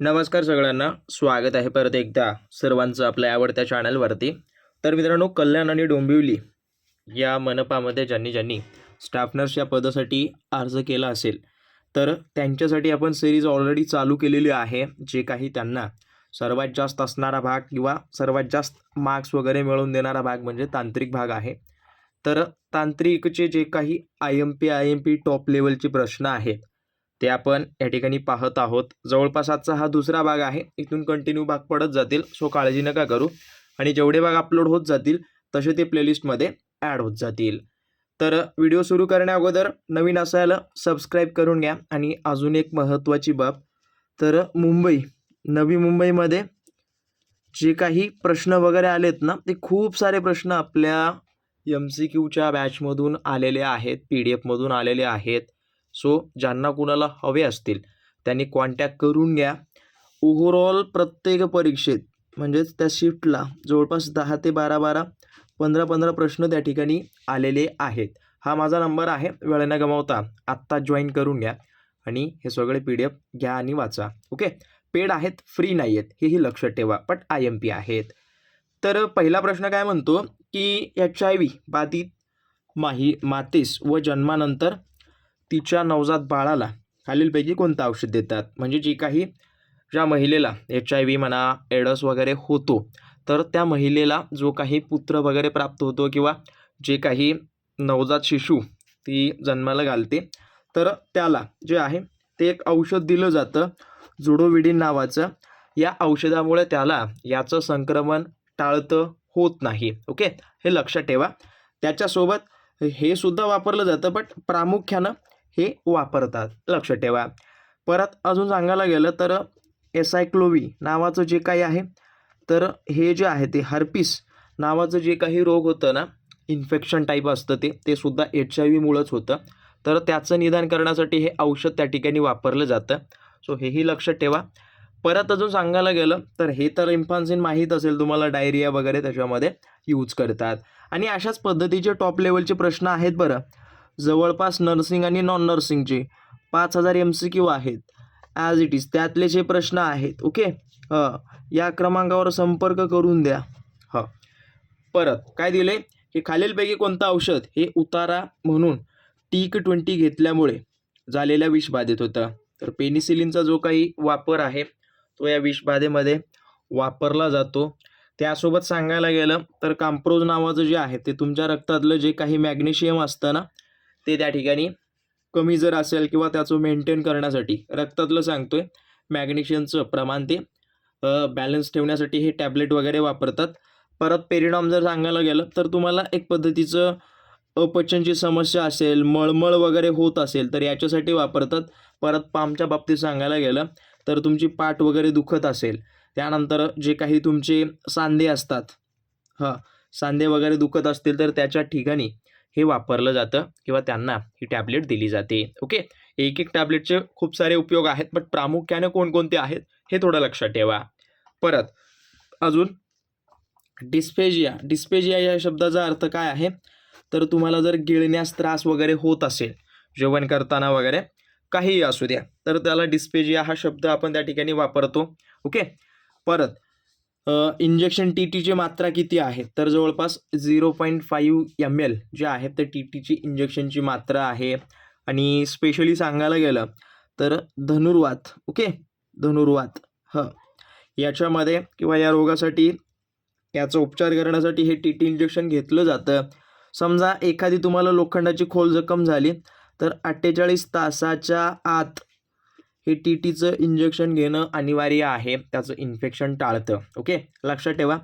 नमस्कार सगळ्यांना स्वागत आहे परत एकदा सर्वांचं आपल्या आवडत्या चॅनलवरती तर मित्रांनो कल्याण आणि डोंबिवली या मनपामध्ये ज्यांनी ज्यांनी स्टाफनर्स या पदासाठी अर्ज केला असेल तर त्यांच्यासाठी आपण सिरीज ऑलरेडी चालू केलेली आहे जे काही त्यांना सर्वात जास्त असणारा भाग किंवा सर्वात जास्त मार्क्स वगैरे मिळवून देणारा भाग म्हणजे तांत्रिक भाग आहे. तर तांत्रिकचे जे काही I M P I M P top लेवलचे प्रश्न आहेत ते आपण या ठिकाणी पाहत आहोत. जवळपास आजचा हा दुसरा भाग आहे. इथून कंटिन्यू भाग पडत जातील. सो काळजी नका करू. आणि जेवढे भाग अपलोड होत जातील तसे ते प्लेलिस्टमध्ये ॲड होत जातील. तर व्हिडिओ सुरू करण्या अगोदर नवीन असायला सबस्क्राईब करून घ्या. आणि अजून एक महत्त्वाची बाब तर मुंबई नवी मुंबईमध्ये जे काही प्रश्न वगैरे आलेत ना ते खूप सारे प्रश्न आपल्या एम सी क्यूच्या बॅचमधून आलेले आहेत पी डी एफमधून आलेले आहेत. सो ज्यांना कुणाला हवे असतील त्यांनी कॉन्टॅक्ट करून घ्या. ओव्हरऑल प्रत्येक परीक्षेत म्हणजेच त्या शिफ्टला जवळपास दहा ते बारा बारा पंधरा पंधरा प्रश्न त्या ठिकाणी आलेले आहेत. हा माझा नंबर आहे वेळ न गमावता आत्ता जॉईन करून घ्या आणि हे सगळे पी डी एफ घ्या आणि वाचा. ओके पेड आहेत फ्री नाही आहेत हेही लक्षात ठेवा बट आय एम पी आहेत. तर पहिला प्रश्न काय म्हणतो की एच आय व्ही बाधित माही मातेस व जन्मानंतर तिच्या नवजात बाळाला खालीलपैकी कोणतं औषध देतात? म्हणजे जी काही ज्या महिलेला एच आय व्ही म्हणा एडस वगैरे होतो तर त्या महिलेला जो काही पुत्र वगैरे प्राप्त होतो किंवा जे काही नवजात शिशू ती जन्माला घालते तर त्याला जे आहे ते एक औषध दिलं जातं जुडोविडीन नावाचं. या औषधामुळे त्याला याचं संक्रमण टाळतं होत नाही. ओके? हे लक्षात ठेवा. त्याच्यासोबत हे सुद्धा वापरलं जातं बट प्रामुख्यानं हे वापरतात. लक्ष ठेवा. परत अजून सांगायला गेलं तर एसायक्लोवी नावाचं जे काही आहे तर हे जे आहे ते हर्पिस नावाचं जे काही रोग होतं ना इन्फेक्शन टाईप असतं ते ते सुद्धा एच आय व्हीमुळंच होतं. तर त्याचं निदान करण्यासाठी हे औषध त्या ठिकाणी वापरलं जातं. सो हेही लक्षात ठेवा. परत अजून सांगायला गेलं तर हे तर इम्फान्सिन माहीत असेल तुम्हाला डायरिया वगैरे त्याच्यामध्ये यूज करतात. आणि अशाच पद्धतीचे टॉप लेवलचे प्रश्न आहेत बरं. जवळपास नर्सिंग आणि नॉन नर्सिंगचे पाच हजार एम सी क्यू आहेत. ॲज इट इज त्यातले जे प्रश्न आहेत ओके हां या क्रमांकावर संपर्क करून द्या. हं. परत काय दिले की खालीलपैकी कोणतं औषध? हे उतारा म्हणून टीक ट्वेंटी घेतल्यामुळे झालेल्या विषबाधेत होतं. तर पेनिसिलिनचा जो काही वापर आहे तो या विषबाधेमध्ये वापरला जातो. त्यासोबत सांगायला गेलं तर काम्प्रोज नावाचं जे आहे ते तुमच्या रक्तातलं जे काही मॅग्नेशियम असतं ना ते त्या ठिकाणी कमी जर असेल किंवा त्याचं मेंटेन करण्यासाठी रक्तातलं सांगतोय मॅग्नेशियमचं प्रमाण ते बॅलन्स ठेवण्यासाठी हे टॅबलेट वगैरे वापरतात. परत परिणाम जर सांगायला गेलं तर तुम्हाला एक पद्धतीचं अपचनची समस्या असेल मळमळ वगैरे होत असेल तर याच्यासाठी वापरतात. परत पामच्या बाबतीत सांगायला गेलं तर तुमची पाठ वगैरे दुखत असेल त्यानंतर जे काही तुमचे सांधे असतात हां सांधे वगैरे दुखत असतील तर त्याच्या ठिकाणी हे वापरलं जातं किंवा त्यांना ही टॅबलेट दिली जाते. ओके? एक एक टॅबलेटचे खूप सारे उपयोग आहेत बट प्रामुख्याने कोणकोणते आहेत हे थोडं लक्षात ठेवा. परत अजून डिस्पेजिया. डिस्पेजिया या शब्दाचा अर्थ काय आहे? तर तुम्हाला जर गिळण्यास त्रास वगैरे होत असेल जेवण करताना वगैरे काहीही असू द्या तर त्याला डिस्पेजिया हा शब्द आपण त्या ठिकाणी वापरतो. ओके? परत इंजेक्शन टी टीची मात्रा किती आहे? तर जवळपास zero point five M L जे आहे ते टी टीची इंजेक्शनची मात्रा आहे. आणि स्पेशली सांगायला गेलं तर धनुर्वात ओके धनुर्वात हं. याच्यामध्ये किंवा या रोगासाठी याचा उपचार करण्यासाठी हे टी टी इंजेक्शन घेतलं जातं. समजा एखादी तुम्हाला लोखंडाची खोल जखम झाली तर अठ्ठेचाळीस तासाच्या आत हे टी टीचं इंजेक्शन घेणं अनिवार्य आहे. त्याचं इन्फेक्शन टाळतं. ओके लक्षात ठेवा.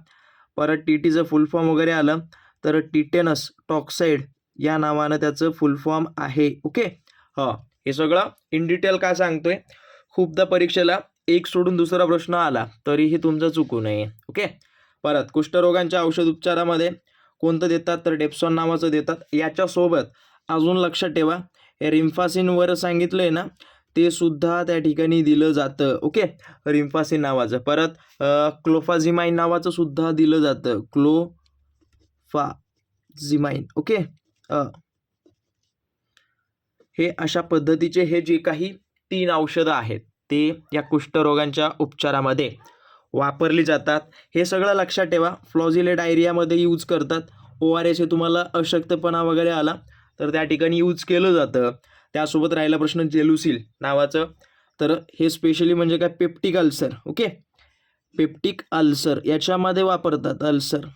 परत टी टीचं फुल फॉर्म वगैरे आलं तर टिटेनस टॉक्साईड या नावानं त्याचं फुल फॉर्म आहे. ओके हां. हे सगळं इन डिटेल का सांगतोय? खूपदा परीक्षेला एक सोडून दुसरा प्रश्न आला तरीही तुमचं चुकू नये. ओके परत कुष्ठरोगांच्या औषध उपचारामध्ये कोणतं देतात? तर डेप्सॉन नावाचं देतात. याच्यासोबत अजून लक्षात ठेवा. हे रिम्फासिनवर सांगितलं आहे ना ते सुद्धा त्या ठिकाणी दिलं जातं. ओके? रिम्फासिन नावाचं. परत क्लोफाझिमाईन नावाचं सुद्धा दिलं जातं. क्लोफाझिमाइन. ओके? हे अशा पद्धतीचे हे जे काही तीन औषधं आहेत ते या कुष्ठरोगांच्या उपचारामध्ये वापरली जातात. हे सगळं लक्षात ठेवा. फ्लॉझिले डायरियामध्ये यूज करतात. ओ आर एस हे तुम्हाला अशक्तपणा वगैरे आला तर त्या ठिकाणी यूज केलं जातं. त्यासोबत राहिला प्रश्न जेलुसिल नावाचं. तर हे स्पेशली म्हणजे काय? Peptic ulcer okay peptic ulcer याच्यामध्ये वापरतात अल्सर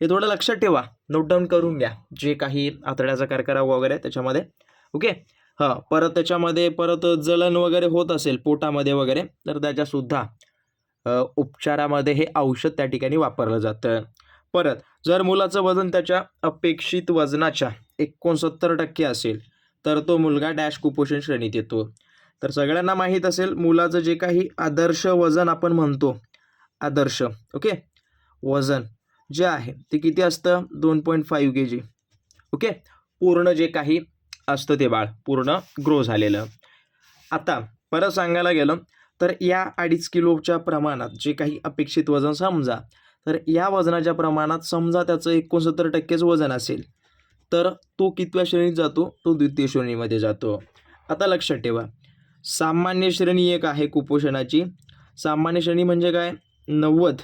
हे थोडं लक्षात ठेवा. नोट डाऊन करून घ्या. जे काही आतड्याचा कर्करा वगैरे त्याच्यामध्ये ओके हां परत त्याच्यामध्ये परत जळण वगैरे होत असेल पोटामध्ये वगैरे तर त्याच्यासुद्धा उपचारामध्ये हे औषध त्या ठिकाणी वापरलं जातं. परत जर मुलाचं वजन त्याच्या अपेक्षित वजनाच्या एकोणसत्तर टक्के असेल तर तो मुलगा डॅश कुपोषण श्रेणीत येतो. तर सगळ्यांना माहीत असेल मुलाचं जे काही आदर्श वजन आपण म्हणतो आदर्श ओके? वजन जे आहे ते किती असतं? दोन point five K G okay? पूर्ण जे काही असतं ते बाळ पूर्ण ग्रो झालेलं. आता परत सांगायला गेलं तर या अडीच किलोच्या प्रमाणात जे काही अपेक्षित वजन समजा तर या वजनाच्या प्रमाणात समजा त्याचं एकोणसत्तर टक्केच वजन असेल तर तो कितव्या श्रेणीत जातो? तो द्वितीय श्रेणीमध्ये जातो. आता लक्षात ठेवा. सामान्य श्रेणी एक आहे कुपोषणाची. सामान्य श्रेणी म्हणजे काय? नव्वद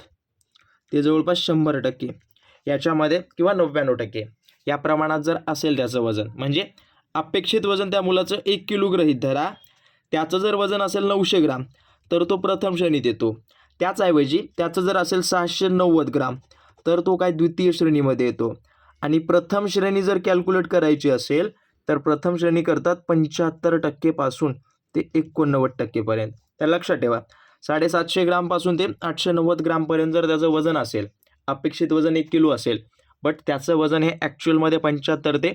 ते जवळपास शंभर टक्के. याच्यामध्ये किंवा नव्याण्णव टक्के. या प्रमाणात जर असेल त्याचं वजन म्हणजे अपेक्षित वजन त्या मुलाचं एक किलो धरा. त्याचं जर वजन असेल नऊशे ग्राम तर तो प्रथम श्रेणीत येतो. त्याचऐवजी त्याचं जर असेल सहाशे नव्वद ग्राम तर तो काय? द्वितीय श्रेणीमध्ये येतो. आणि प्रथम श्रेणी जर कॅल्क्युलेट करायची असेल तर प्रथम श्रेणी करतात पंच्याहत्तर टक्केपासून ते एकोणनव्वद टक्केपर्यंत त्या लक्षात ठेवा साडेसातशे ग्रामपासून ते आठशे नव्वद ग्रामपर्यंत जर त्याचं वजन असेल अपेक्षित वजन एक किलो असेल बट त्याचं वजन हे ॲक्च्युअलमध्ये पंच्याहत्तर ते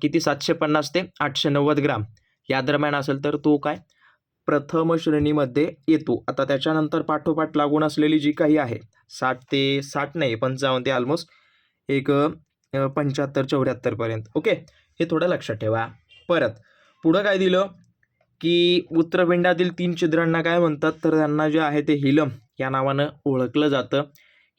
किती? सातशे पन्नास ते आठशे नव्वद ग्राम. या दरम्यान असेल तर तो काय? प्रथम श्रेणीमध्ये येतो. आता त्याच्यानंतर पाठोपाठ लागून असलेली जी काही आहे साठ ते साठ नाही पंचावन्न ते ऑलमोस्ट एक पंच्याहत्तर चौऱ्याहत्तरपर्यंत ओके? हे थोडं लक्षात ठेवा. परत पुढं काय दिलं? की उत्तरपिंडातील तीन छिद्रांना काय म्हणतात? तर त्यांना जे आहे ते हिलम या नावानं ओळखलं जातं.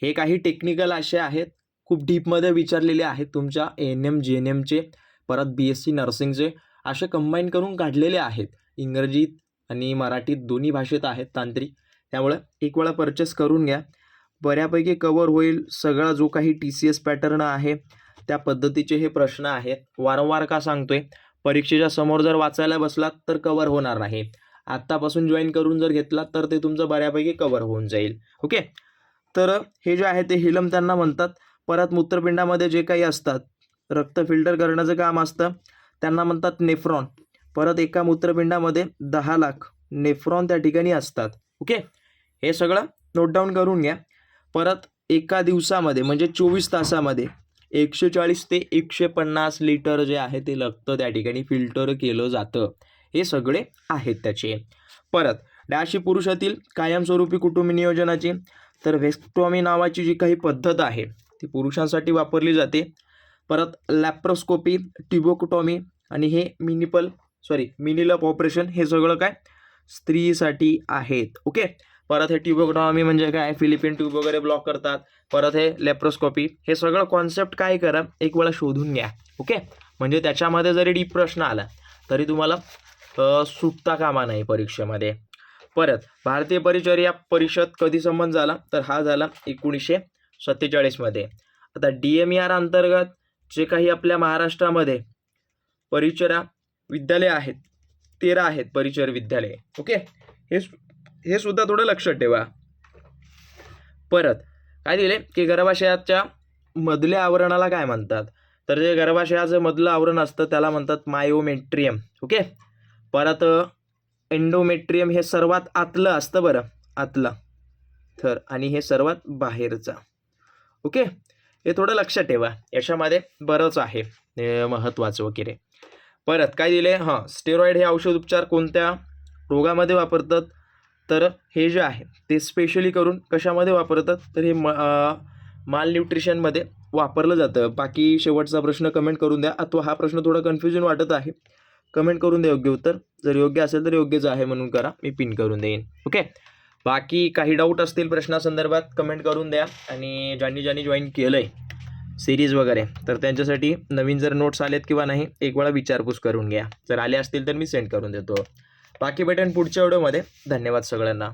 हे काही टेक्निकल असे आहेत. खूप डीपमध्ये विचारलेले आहेत तुमच्या एन एम जी एन एमचे परत बी एस सी नर्सिंगचे असे कंबाईन करून काढलेले आहेत. इंग्रजीत आणि मराठीत दोन्ही भाषेत आहेत तांत्रिक. त्यामुळं एक वेळा परचेस करून घ्या. बऱ्यापैकी कवर होईल. सगळा जो काही टी सी एस पॅटर्न आहे त्या पद्धतीचे हे प्रश्न आहेत. वारंवार का सांगतोय? परीक्षेच्या समोर जर वाचायला बसलात तर कवर होणार नाही. आत्तापासून जॉईन करून जर घेतलात तर ते तुमचं बऱ्यापैकी कवर होऊन जाईल. ओके तर हे जे आहे ते हिलम त्यांना म्हणतात. परत मूत्रपिंडामध्ये जे काही असतात रक्त फिल्टर करण्याचं काम असतं त्यांना म्हणतात नेफ्रॉन परत एका मूत्रपिंडामध्ये दहा लाख नेफ्रॉन त्या ठिकाणी असतात. ओके हे सगळं नोट डाऊन करून घ्या. परत एका दिवसामध्ये म्हणजे चोवीस तासामध्ये एकशे चाळीस ते एकशे पन्नास लिटर जे आहे ते लगतं त्या ठिकाणी फिल्टर केलं जातं. हे सगळे आहेत त्याचे. परत डॅशी पुरुषातील कायमस्वरूपी कुटुंब नियोजनाची तर वेस्टॉमी नावाची जी काही पद्धत आहे ती पुरुषांसाठी वापरली जाते. परत लॅप्रोस्कोपी टिबोकोटॉमी आणि हे मिनिपल सॉरी मिनिलप ऑपरेशन हे सगळं काय? स्त्रीसाठी आहेत ओके? परत हे ट्युबोग्रामी म्हणजे काय? फिलिपिन ट्यूब वगैरे ब्लॉक करतात. परत हे लेप्रोस्कोपी. हे सगळं कॉन्सेप्ट काय करा? एक वेळा शोधून घ्या. ओके? म्हणजे त्याच्यामध्ये जरी डीप प्रश्न आला तरी तुम्हाला सुटता कामा नाही परीक्षेमध्ये. परत भारतीय परिचर्या परिषद कधी संबंध झाला? तर हा झाला एकोणीसशे सत्तेचाळीसमध्ये आता डी एम आर अंतर्गत जे काही आपल्या महाराष्ट्रामध्ये परिचरा विद्यालय आहेत तेरा आहेत परिचर विद्यालय. ओके? हे सु- हे सुद्धा थोडं लक्षात ठेवा. परत काय दिले? की गर्भाशयाच्या मधल्या आवरणाला काय म्हणतात? तर जे गर्भाशयाचं मधलं आवरण असतं त्याला म्हणतात मायोमेट्रियम. ओके? परत एंडोमेट्रियम हे सर्वात आतलं असतं बरं. आतलं. थर. आणि हे सर्वात बाहेरचं. ओके? हे थोडं लक्षात ठेवा. याच्यामध्ये बरंच आहे. महत्त्वाचं वगैरे. परत काय दिले? हां. स्टेरॉइड हे औषध उपचार कोणत्या रोगामध्ये वापरतात? तर हे जे आहे ते स्पेशली करून कशामध्ये वापरतात? तर हे म माल न्यूट्रिशनमध्ये वापरलं जातं. बाकी शेवटचा प्रश्न कमेंट करून द्या. अथवा हा प्रश्न थोडा कन्फ्युजन वाटत आहे. कमेंट करून द्या योग्य उत्तर. जर योग्य असेल तर योग्यच आहे म्हणून करा. मी पिन करून देईन. ओके बाकी काही डाऊट असतील प्रश्नासंदर्भात कमेंट करून द्या. आणि ज्यांनी ज्यांनी जॉईन केलं आहे सिरीज वगैरे तर त्यांच्यासाठी नवीन जर नोट्स आलेत किंवा नाही एक वेळा विचारपूस करून घ्या. जर आले असतील तर मी सेंड करून देतो. बाकी भेटेन पुढच्या व्हिडिओमध्ये. धन्यवाद सगळ्यांना.